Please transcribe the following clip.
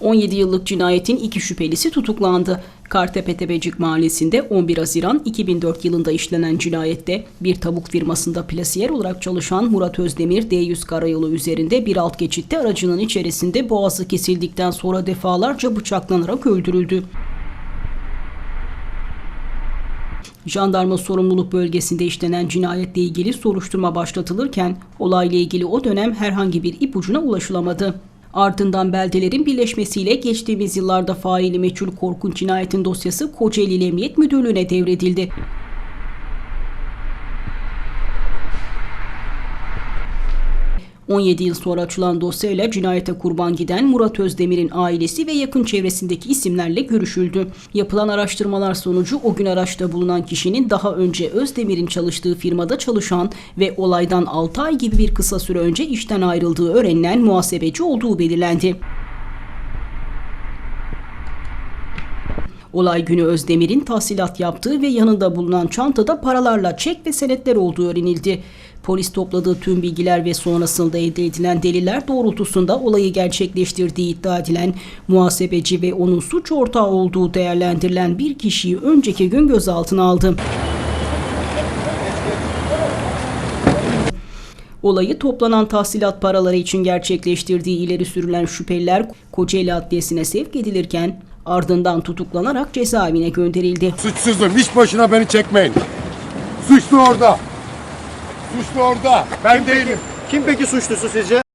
17 yıllık cinayetin iki şüphelisi tutuklandı. Kartepe Tepecik Mahallesi'nde 11 Haziran 2004 yılında işlenen cinayette bir tavuk firmasında plasiyer olarak çalışan Murat Özdemir D100 karayolu üzerinde bir alt geçitte aracının içerisinde boğazı kesildikten sonra defalarca bıçaklanarak öldürüldü. Jandarma sorumluluk bölgesinde işlenen cinayetle ilgili soruşturma başlatılırken olayla ilgili o dönem herhangi bir ipucuna ulaşılamadı. Ardından beldelerin birleşmesiyle geçtiğimiz yıllarda faili meçhul korkunç cinayetin dosyası Kocaeli Emniyet Müdürlüğü'ne devredildi. ...17 yıl sonra açılan dosyayla cinayete kurban giden Murat Özdemir'in ailesi ve yakın çevresindeki isimlerle görüşüldü. Yapılan araştırmalar sonucu o gün araçta bulunan kişinin daha önce Özdemir'in çalıştığı firmada çalışan ve olaydan 6 ay gibi bir kısa süre önce işten ayrıldığı öğrenilen muhasebeci olduğu belirlendi. Olay günü Özdemir'in tahsilat yaptığı ve yanında bulunan çantada paralarla çek ve senetler olduğu öğrenildi. Polis topladığı tüm bilgiler ve sonrasında elde edilen deliller doğrultusunda olayı gerçekleştirdiği iddia edilen muhasebeci ve onun suç ortağı olduğu değerlendirilen bir kişiyi önceki gün gözaltına aldı. Olayı toplanan tahsilat paraları için gerçekleştirdiği ileri sürülen şüpheliler Kocaeli Adliyesi'ne sevk edilirken ardından tutuklanarak cezaevine gönderildi. Suçsuzum. Hiç boşuna beni çekmeyin. Suçlu orada. Suçlu orada. Ben değilim. Kim peki suçlusu sizce?